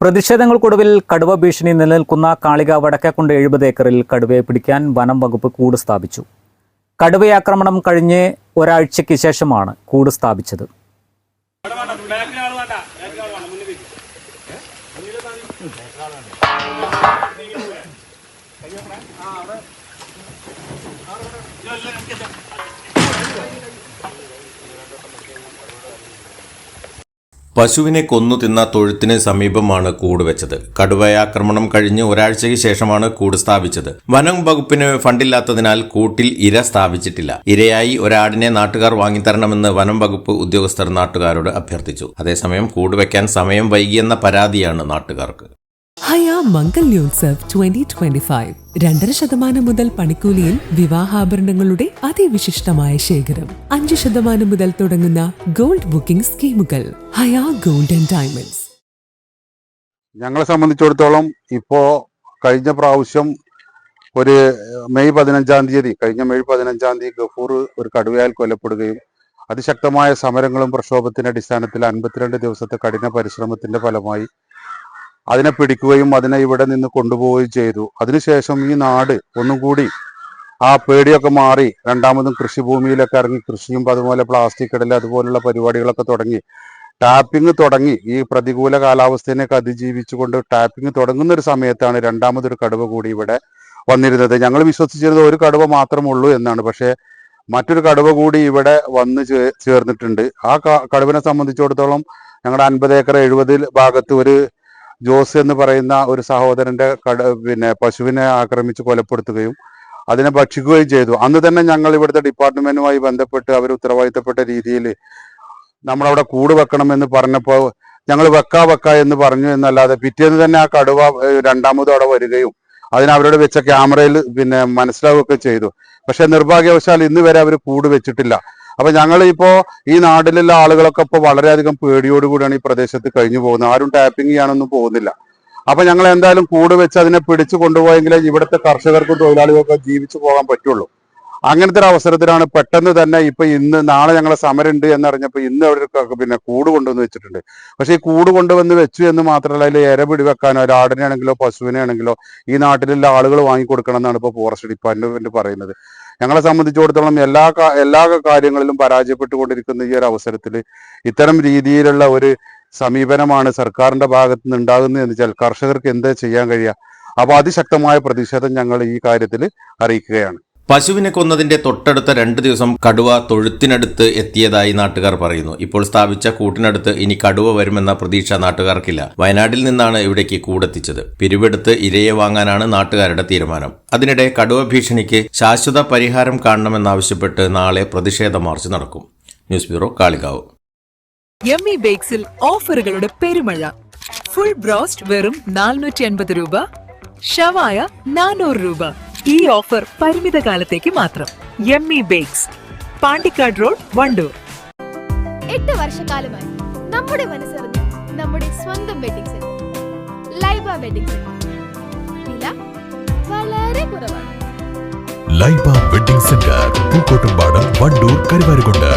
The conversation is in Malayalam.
പ്രതിഷേധങ്ങൾക്കൊടുവിൽ കടുവ ഭീഷണി നിലനിൽക്കുന്ന കാളിക വടക്കേക്കൊണ്ട് എഴുപത് ഏക്കറിൽ കടുവയെ പിടിക്കാൻ വനം വകുപ്പ് കൂട് സ്ഥാപിച്ചു. കടുവയാക്രമണം കഴിഞ്ഞ് ഒരാഴ്ചയ്ക്ക് ശേഷമാണ് കൂട് സ്ഥാപിച്ചത്. പശുവിനെ കൊന്നു തിന്ന തൊഴുത്തിന് സമീപമാണ് കൂട് വെച്ചത്. കടുവയാക്രമണം കഴിഞ്ഞ് ഒരാഴ്ചയ്ക്ക് ശേഷമാണ് കൂട് സ്ഥാപിച്ചത്. വനം വകുപ്പിന് ഫണ്ടില്ലാത്തതിനാൽ കൂട്ടിൽ ഇര സ്ഥാപിച്ചിട്ടില്ല. ഇരയായി ഒരാടിനെ നാട്ടുകാർ വാങ്ങിത്തരണമെന്ന് വനം വകുപ്പ് ഉദ്യോഗസ്ഥർ നാട്ടുകാരോട് അഭ്യർത്ഥിച്ചു. അതേസമയം കൂട് വയ്ക്കാൻ സമയം വൈകിയെന്ന പരാതിയാണ് നാട്ടുകാർക്ക്. ഹയ മംഗല്യോത്സവ് ട്വന്റി ട്വന്റി ഫൈവ് രണ്ടര ശതമാനം മുതൽ പണിക്കൂലിയിൽ വിവാഹാഭരണങ്ങളുടെ അതിവിശിഷ്ടമായ ശേഖരം. അഞ്ച് ശതമാനം മുതൽ തുടങ്ങുന്ന ഗോൾഡ് ബുക്കിംഗ് സ്കീമുകൾ. ഹയാ ഗോൾഡ് ആൻഡ് ഡയമണ്ട്സ്. ഞങ്ങളെ സംബന്ധിച്ചിടത്തോളം ഇപ്പോ കഴിഞ്ഞ പ്രാവശ്യം ഒരു മെയ് പതിനഞ്ചാം തീയതി കഴിഞ്ഞ മെയ് പതിനഞ്ചാം തീയതി ഗഫൂർ ഒരു കടുവയാൽ കൊല്ലപ്പെടുകയും അതിശക്തമായ സമരങ്ങളും പ്രക്ഷോഭത്തിന്റെ അടിസ്ഥാനത്തിൽ അൻപത്തിരണ്ട് ദിവസത്തെ കഠിന പരിശ്രമത്തിന്റെ ഫലമായി അതിനെ പിടിക്കുകയും അതിനെ ഇവിടെ നിന്ന് കൊണ്ടുപോവുകയും ചെയ്തു. അതിനുശേഷം ഈ നാട് ഒന്നും കൂടി ആ പേടിയൊക്കെ മാറി രണ്ടാമതും കൃഷിഭൂമിയിലൊക്കെ ഇറങ്ങി കൃഷിയും അതുപോലെ പ്ലാസ്റ്റിക് ഇടൽ അതുപോലുള്ള പരിപാടികളൊക്കെ തുടങ്ങി. ടാപ്പിംഗ് തുടങ്ങി. ഈ പ്രതികൂല കാലാവസ്ഥയിനൊക്കെ അതിജീവിച്ചുകൊണ്ട് ടാപ്പിംഗ് തുടങ്ങുന്ന ഒരു സമയത്താണ് രണ്ടാമതൊരു കടുവ കൂടി ഇവിടെ വന്നിരുന്നത്. ഞങ്ങൾ വിശ്വസിച്ചിരുന്നത് ഒരു കടുവ മാത്രമേ ഉള്ളൂ എന്നാണ്. പക്ഷേ മറ്റൊരു കടുവ കൂടി ഇവിടെ വന്ന് ചേർന്നിട്ടുണ്ട്. ആ കടുവിനെ സംബന്ധിച്ചിടത്തോളം ഞങ്ങളുടെ അൻപത് ഏക്കർ എഴുപതിൽ ഭാഗത്ത് ഒരു ജോസ് എന്ന് പറയുന്ന ഒരു സഹോദരന്റെ കട പിന്നെ പശുവിനെ ആക്രമിച്ച് കൊലപ്പെടുത്തുകയും അതിനെ ഭക്ഷിക്കുകയും ചെയ്തു. അന്ന് തന്നെ ഞങ്ങൾ ഇവിടുത്തെ ഡിപ്പാർട്ട്മെന്റുമായി ബന്ധപ്പെട്ട് അവർ ഉത്തരവാദിത്തപ്പെട്ട രീതിയിൽ നമ്മളവിടെ കൂട് വെക്കണമെന്ന് പറഞ്ഞപ്പോൾ ഞങ്ങൾ വെക്കാ വെക്ക എന്ന് പറഞ്ഞു എന്നല്ലാതെ പിറ്റേന്ന് തന്നെ ആ കടുവ രണ്ടാമതും അവിടെ വരികയും അതിനവരോട് വെച്ച ക്യാമറയിൽ പിന്നെ മനസ്സിലാവുകയൊക്കെ ചെയ്തു. പക്ഷെ നിർഭാഗ്യവശാൽ ഇന്ന് വരെ അവർ കൂട് വെച്ചിട്ടില്ല. അപ്പൊ ഞങ്ങൾ ഇപ്പോ ഈ നാട്ടിലുള്ള ആളുകളൊക്കെ ഇപ്പൊ വളരെയധികം പേടിയോടുകൂടിയാണ് ഈ പ്രദേശത്ത് കഴിഞ്ഞു പോകുന്നത്. ആരും ടാപ്പിംഗ് ചെയ്യാനൊന്നും പോകുന്നില്ല. അപ്പൊ ഞങ്ങൾ എന്തായാലും കൂട് വെച്ച് അതിനെ പിടിച്ചു കൊണ്ടുപോയെങ്കിലേ ഇവിടുത്തെ കർഷകർക്കും തൊഴിലാളികൾക്കും ജീവിച്ചു പോകാൻ പറ്റുള്ളൂ. അങ്ങനത്തെ ഒരു അവസരത്തിലാണ് പെട്ടെന്ന് തന്നെ ഇപ്പൊ ഇന്ന് നാളെ ഞങ്ങളെ സമരം ഉണ്ട് എന്നറിഞ്ഞപ്പോ ഇന്ന് അവർ പിന്നെ കൂട് കൊണ്ടുവന്ന് വെച്ചിട്ടുണ്ട്. പക്ഷെ ഈ കൂട് കൊണ്ടുവന്ന് വെച്ചു എന്ന് മാത്രമല്ല അതിൽ ഇര പിടിവെക്കാനോ ഒരു ആടിനെ ആണെങ്കിലോ പശുവിനെ ആണെങ്കിലോ ഈ നാട്ടിലുള്ള ആളുകൾ വാങ്ങിക്കൊടുക്കണം എന്നാണ് ഇപ്പൊ ഫോറസ്റ്റ് ഡിപ്പാർട്ട്മെന്റ് പറയുന്നത്. ഞങ്ങളെ സംബന്ധിച്ചിടത്തോളം എല്ലാ എല്ലാ കാര്യങ്ങളിലും പരാജയപ്പെട്ടുകൊണ്ടിരിക്കുന്ന ഈ ഒരു അവസരത്തിൽ ഇത്തരം രീതിയിലുള്ള ഒരു സമീപനമാണ് സർക്കാരിന്റെ ഭാഗത്ത് നിന്ന് ഉണ്ടാകുന്നത് എന്ന് വെച്ചാൽ കർഷകർക്ക് എന്താ ചെയ്യാൻ കഴിയുക? അപ്പൊ അതിശക്തമായ പ്രതിഷേധം ഞങ്ങൾ ഈ കാര്യത്തിൽ അറിയിക്കുകയാണ്. പശുവിനെ കൊന്നതിന്റെ തൊട്ടടുത്ത രണ്ട് ദിവസം കടുവ തൊഴുത്തിനടുത്ത് എത്തിയതായി നാട്ടുകാർ പറയുന്നു. ഇപ്പോൾ സ്ഥാപിച്ച കൂട്ടിനടുത്ത് ഇനി കടുവ വരുമെന്ന പ്രതീക്ഷ നാട്ടുകാർക്കില്ല. വയനാട്ടിൽ നിന്നാണ് ഇവിടേക്ക് കൂടെത്തിച്ചത്. പിരിവെടുത്ത് ഇരയെ വാങ്ങാനാണ് നാട്ടുകാരുടെ തീരുമാനം. അതിനിടെ കടുവ ഭീഷണിക്ക് ശാശ്വത പരിഹാരം കാണണമെന്നാവശ്യപ്പെട്ട് നാളെ പ്രതിഷേധ മാർച്ച് നടക്കും. News bureau Kalikavu. ബേക്സിൽ ഓഫറുകളുടെ പെരുമഴ. ഫുൾ ബ്രോസ്റ്റ് വെറും നാനൂറ്റി അൻപത് രൂപ. ഷവായ നാനൂറ് രൂപ. ഈ ഓഫർ പരിമിത കാലത്തേക്ക് മാത്രം yummy bakes Pandikkad road Wandoor. എട്ട് വർഷക്കാലമായി നമ്മുടെ മനസ്സറിഞ്ഞ് നമ്മുടെ സ്വന്തം wedding centre Laiba wedding centre വില വളരെ കുറവാണ്. Laiba wedding centre Pookkottumpadam Wandoor Karuvarakundu.